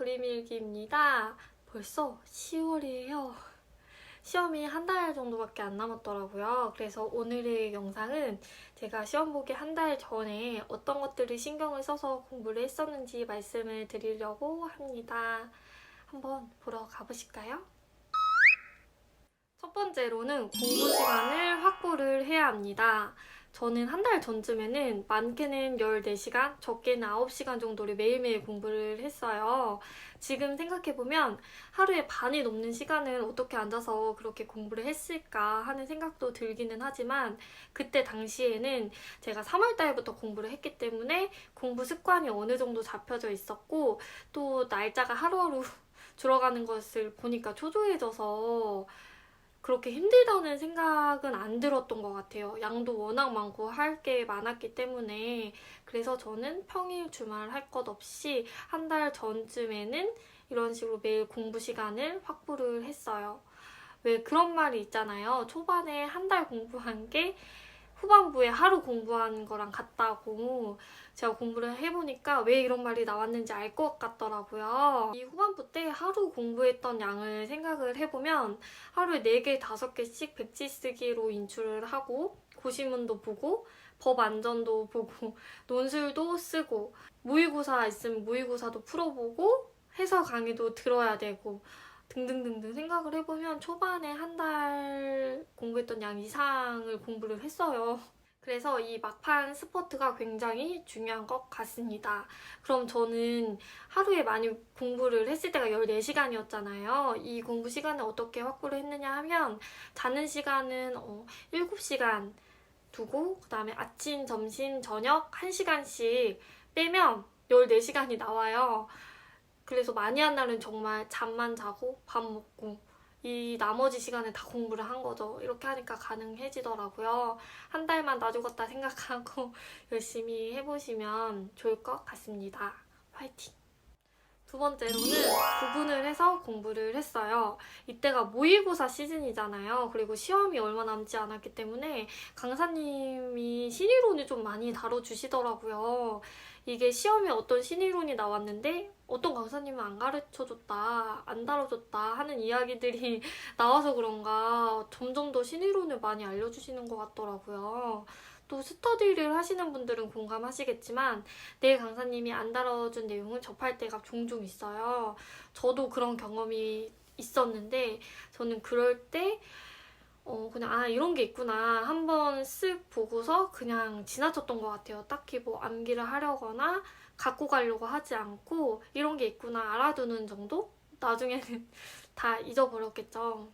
그림일기입니다. 벌써 10월이에요. 시험이 한 달 정도밖에 안 남았더라고요. 그래서 오늘의 영상은 제가 시험 보기 한 달 전에 어떤 것들을 신경을 써서 공부를 했었는지 말씀을 드리려고 합니다. 한번 보러 가보실까요? 첫 번째로는 공부 시간을 확보를 해야 합니다. 저는 한 달 전쯤에는 많게는 14시간, 적게는 9시간 정도를 매일매일 공부를 했어요. 지금 생각해보면 하루에 반이 넘는 시간을 어떻게 앉아서 그렇게 공부를 했을까 하는 생각도 들기는 하지만 그때 당시에는 제가 3월달부터 공부를 했기 때문에 공부 습관이 어느 정도 잡혀져 있었고 또 날짜가 하루하루 줄어가는 것을 보니까 초조해져서 그렇게 힘들다는 생각은 안 들었던 것 같아요. 양도 워낙 많고 할 게 많았기 때문에. 그래서 저는 평일 주말 할 것 없이 한 달 전쯤에는 이런 식으로 매일 공부 시간을 확보를 했어요. 왜 그런 말이 있잖아요. 초반에 한 달 공부한 게 후반부에 하루 공부한 거랑 같다고 제가 공부를 해보니까 왜 이런 말이 나왔는지 알 것 같더라고요. 이 후반부 때 하루 공부했던 양을 생각을 해보면 하루에 4개, 5개씩 백지 쓰기로 인출을 하고 고시문도 보고 법 안전도 보고 논술도 쓰고 모의고사 있으면 모의고사도 풀어보고 해설 강의도 들어야 되고 등등등등 생각을 해보면 초반에 한 달 공부했던 양 이상을 공부를 했어요. 그래서 이 막판 스포트가 굉장히 중요한 것 같습니다. 그럼 저는 하루에 많이 공부를 했을 때가 14시간이었잖아요. 이 공부 시간을 어떻게 확보를 했느냐 하면 자는 시간은 어, 7시간 두고 그다음에 아침, 점심, 저녁 1시간씩 빼면 14시간이 나와요. 그래서 많이 한 날은 정말 잠만 자고 밥 먹고 이 나머지 시간에 다 공부를 한 거죠. 이렇게 하니까 가능해지더라고요. 한 달만 놔주겠다 생각하고 열심히 해보시면 좋을 것 같습니다. 화이팅! 두 번째로는 구분을 해서 공부를 했어요. 이때가 모의고사 시즌이잖아요. 그리고 시험이 얼마 남지 않았기 때문에 강사님이 신의론을 좀 많이 다뤄주시더라고요. 이게 시험에 어떤 신의론이 나왔는데 어떤 강사님은 안 가르쳐줬다, 안 다뤄줬다 하는 이야기들이 나와서 그런가 점점 더 신의론을 많이 알려주시는 것 같더라고요. 또 스터디를 하시는 분들은 공감하시겠지만 내 강사님이 안 다뤄준 내용을 접할 때가 종종 있어요. 저도 그런 경험이 있었는데 저는 그럴 때 어, 그냥, 아, 이런 게 있구나. 한번 쓱 보고서 그냥 지나쳤던 것 같아요. 딱히 뭐 암기를 하려거나 갖고 가려고 하지 않고 이런 게 있구나 알아두는 정도? 나중에는 다 잊어버렸겠죠.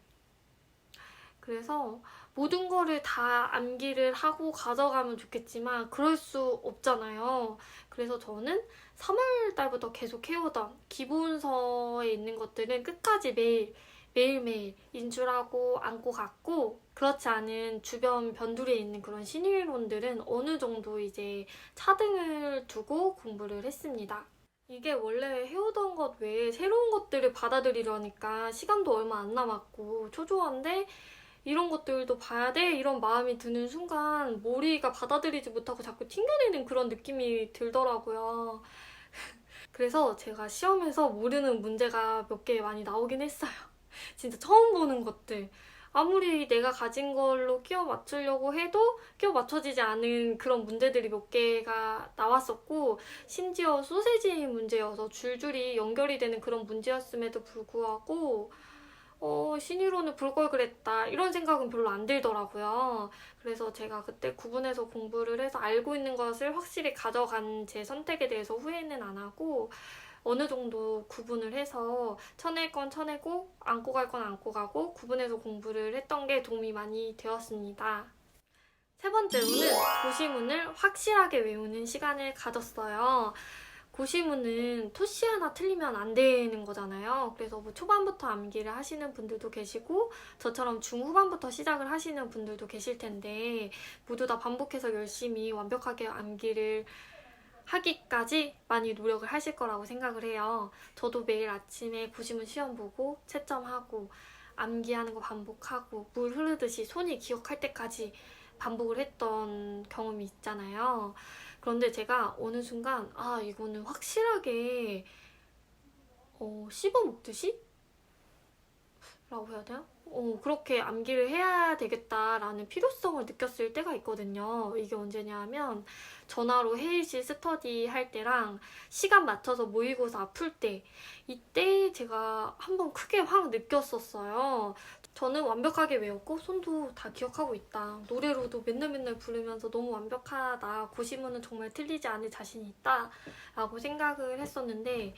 그래서 모든 거를 다 암기를 하고 가져가면 좋겠지만 그럴 수 없잖아요. 그래서 저는 3월 달부터 계속 해오던 기본서에 있는 것들은 끝까지 매일 매일매일 인출하고 안고 갔고 그렇지 않은 주변 변두리에 있는 그런 신의론들은 어느 정도 이제 차등을 두고 공부를 했습니다. 이게 원래 해오던 것 외에 새로운 것들을 받아들이려니까 시간도 얼마 안 남았고 초조한데 이런 것들도 봐야 돼 이런 마음이 드는 순간 머리가 받아들이지 못하고 자꾸 튕겨내는 그런 느낌이 들더라고요. 그래서 제가 시험에서 모르는 문제가 몇 개 많이 나오긴 했어요. 진짜 처음 보는 것들. 아무리 내가 가진 걸로 끼워 맞추려고 해도 끼워 맞춰지지 않은 그런 문제들이 몇 개가 나왔었고, 심지어 소세지 문제여서 줄줄이 연결이 되는 그런 문제였음에도 불구하고, 어, 신의론을 볼 걸 그랬다. 이런 생각은 별로 안 들더라고요. 그래서 제가 그때 구분해서 공부를 해서 알고 있는 것을 확실히 가져간 제 선택에 대해서 후회는 안 하고, 어느 정도 구분을 해서 쳐낼 건 쳐내고 안고 갈 건 안고 가고 구분해서 공부를 했던 게 도움이 많이 되었습니다. 세 번째로는 고시문을 확실하게 외우는 시간을 가졌어요. 고시문은 토시 하나 틀리면 안 되는 거잖아요. 그래서 뭐 초반부터 암기를 하시는 분들도 계시고 저처럼 중후반부터 시작을 하시는 분들도 계실 텐데 모두 다 반복해서 열심히 완벽하게 암기를 하기까지 많이 노력을 하실 거라고 생각을 해요. 저도 매일 아침에 고시문 시험 보고 채점하고 암기하는 거 반복하고 물 흐르듯이 손이 기억할 때까지 반복을 했던 경험이 있잖아요. 그런데 제가 어느 순간 아 이거는 확실하게 어, 씹어 먹듯이? 라고 해야 되나? 어, 그렇게 암기를 해야 되겠다라는 필요성을 느꼈을 때가 있거든요. 이게 언제냐면 전화로 회의실 스터디 할 때랑 시간 맞춰서 모의고사 풀때 이때 제가 한번 크게 확 느꼈었어요. 저는 완벽하게 외웠고 손도 다 기억하고 있다. 노래로도 맨날 맨날 부르면서 너무 완벽하다. 고시문은 정말 틀리지 않을 자신이 있다. 라고 생각을 했었는데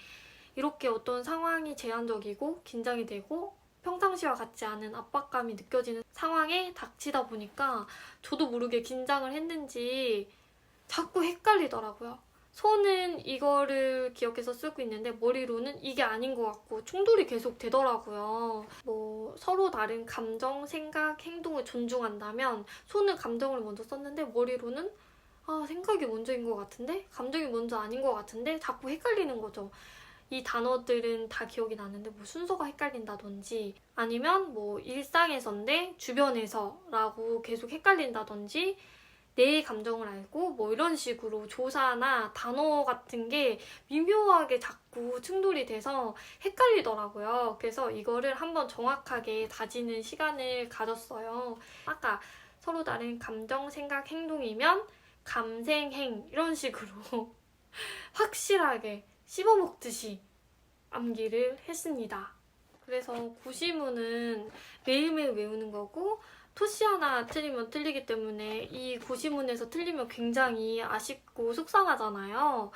이렇게 어떤 상황이 제한적이고 긴장이 되고 평상시와 같지 않은 압박감이 느껴지는 상황에 닥치다 보니까 저도 모르게 긴장을 했는지 자꾸 헷갈리더라고요. 손은 이거를 기억해서 쓰고 있는데 머리로는 이게 아닌 것 같고 충돌이 계속 되더라고요. 뭐 서로 다른 감정, 생각, 행동을 존중한다면 손은 감정을 먼저 썼는데 머리로는 아 생각이 먼저인 것 같은데 감정이 먼저 아닌 것 같은데 자꾸 헷갈리는 거죠. 이 단어들은 다 기억이 나는데 뭐 순서가 헷갈린다든지 아니면 뭐 일상에서인데 주변에서라고 계속 헷갈린다든지 내 감정을 알고 뭐 이런 식으로 조사나 단어 같은 게 미묘하게 자꾸 충돌이 돼서 헷갈리더라고요. 그래서 이거를 한번 정확하게 다지는 시간을 가졌어요. 아까 서로 다른 감정, 생각, 행동이면 감생행 이런 식으로 확실하게 씹어먹듯이 암기를 했습니다. 그래서 고시문은 매일매일 외우는 거고 토시 하나 틀리면 틀리기 때문에 이 고시문에서 틀리면 굉장히 아쉽고 속상하잖아요.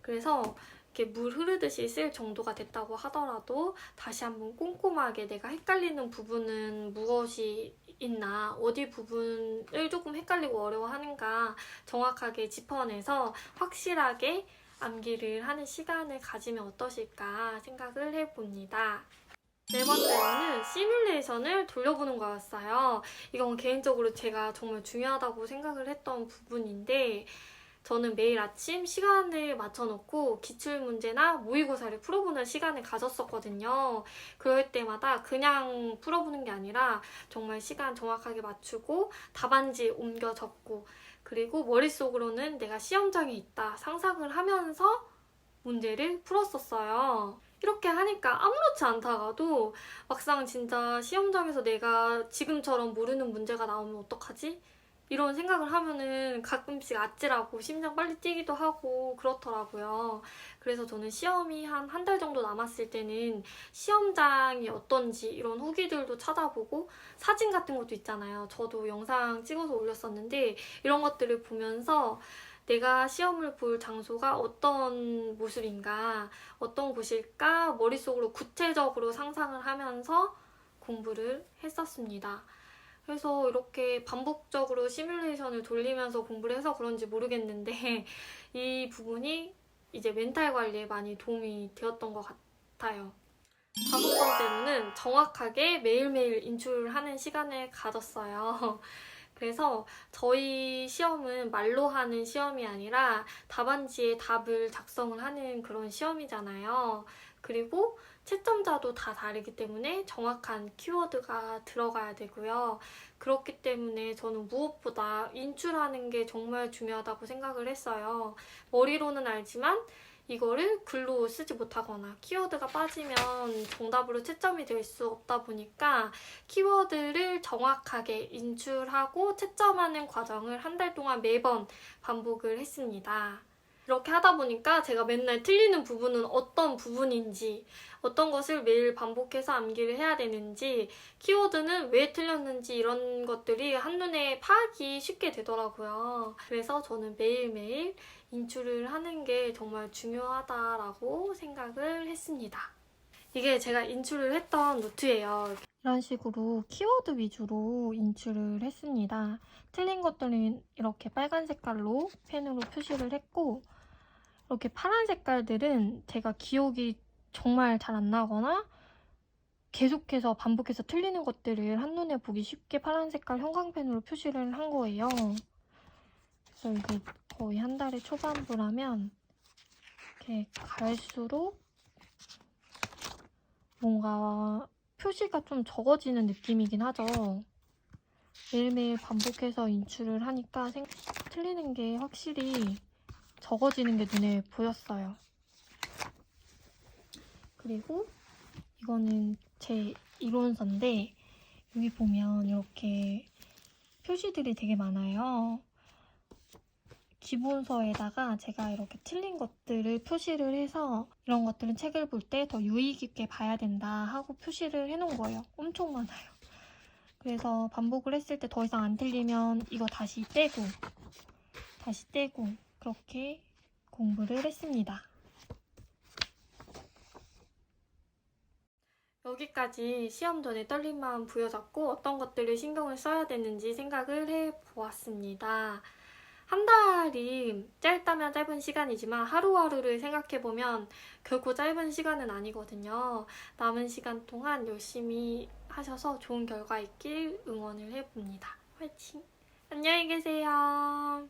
그래서 이렇게 물 흐르듯이 쓸 정도가 됐다고 하더라도 다시 한번 꼼꼼하게 내가 헷갈리는 부분은 무엇이 있나, 어디 부분을 조금 헷갈리고 어려워하는가 정확하게 짚어내서 확실하게 암기를 하는 시간을 가지면 어떠실까 생각을 해봅니다. 네 번째로는 시뮬레이션을 돌려보는 거였어요. 이건 개인적으로 제가 정말 중요하다고 생각을 했던 부분인데, 저는 매일 아침 시간을 맞춰놓고 기출문제나 모의고사를 풀어보는 시간을 가졌었거든요. 그럴 때마다 그냥 풀어보는 게 아니라 정말 시간 정확하게 맞추고 답안지 옮겨 적고 그리고 머릿속으로는 내가 시험장에 있다 상상을 하면서 문제를 풀었었어요. 이렇게 하니까 아무렇지 않다가도 막상 진짜 시험장에서 내가 지금처럼 모르는 문제가 나오면 어떡하지? 이런 생각을 하면은 가끔씩 아찔하고 심장 빨리 뛰기도 하고 그렇더라고요. 그래서 저는 시험이 한 한 달 정도 남았을 때는 시험장이 어떤지 이런 후기들도 찾아보고 사진 같은 것도 있잖아요. 저도 영상 찍어서 올렸었는데 이런 것들을 보면서 내가 시험을 볼 장소가 어떤 모습인가, 어떤 곳일까 머릿속으로 구체적으로 상상을 하면서 공부를 했었습니다. 그래서 이렇게 반복적으로 시뮬레이션을 돌리면서 공부를 해서 그런지 모르겠는데 이 부분이 이제 멘탈 관리에 많이 도움이 되었던 것 같아요. 다섯 번째로는 정확하게 매일매일 인출하는 시간을 가졌어요. 그래서 저희 시험은 말로 하는 시험이 아니라 답안지에 답을 작성을 하는 그런 시험이잖아요. 그리고 채점자도 다 다르기 때문에 정확한 키워드가 들어가야 되고요. 그렇기 때문에 저는 무엇보다 인출하는 게 정말 중요하다고 생각을 했어요. 머리로는 알지만 이거를 글로 쓰지 못하거나 키워드가 빠지면 정답으로 채점이 될 수 없다 보니까 키워드를 정확하게 인출하고 채점하는 과정을 한 달 동안 매번 반복을 했습니다. 이렇게 하다 보니까 제가 맨날 틀리는 부분은 어떤 부분인지, 어떤 것을 매일 반복해서 암기를 해야 되는지, 키워드는 왜 틀렸는지 이런 것들이 한눈에 파악이 쉽게 되더라고요. 그래서 저는 매일매일 인출을 하는 게 정말 중요하다라고 생각을 했습니다. 이게 제가 인출을 했던 노트예요. 이런 식으로 키워드 위주로 인출을 했습니다. 틀린 것들은 이렇게 빨간 색깔로 펜으로 표시를 했고 이렇게 파란 색깔들은 제가 기억이 정말 잘 안 나거나 계속해서 반복해서 틀리는 것들을 한눈에 보기 쉽게 파란 색깔 형광펜으로 표시를 한 거예요. 이게 거의 한 달의 초반부라면 이렇게 갈수록 뭔가 표시가 좀 적어지는 느낌이긴 하죠. 매일매일 반복해서 인출을 하니까 생... 틀리는 게 확실히 적어지는 게 눈에 보였어요. 그리고 이거는 제 이론서인데 여기 보면 이렇게 표시들이 되게 많아요. 기본서에다가 제가 이렇게 틀린 것들을 표시를 해서 이런 것들은 책을 볼 때 더 유의 깊게 봐야 된다 하고 표시를 해놓은 거예요. 엄청 많아요. 그래서 반복을 했을 때 더 이상 안 틀리면 이거 다시 떼고 다시 떼고 그렇게 공부를 했습니다. 여기까지 시험 전에 떨린 마음 부여잡고 어떤 것들을 신경을 써야 되는지 생각을 해 보았습니다. 한 달이 짧다면 짧은 시간이지만 하루하루를 생각해보면 결코 짧은 시간은 아니거든요. 남은 시간 동안 열심히 하셔서 좋은 결과 있길 응원을 해봅니다. 화이팅! 안녕히 계세요.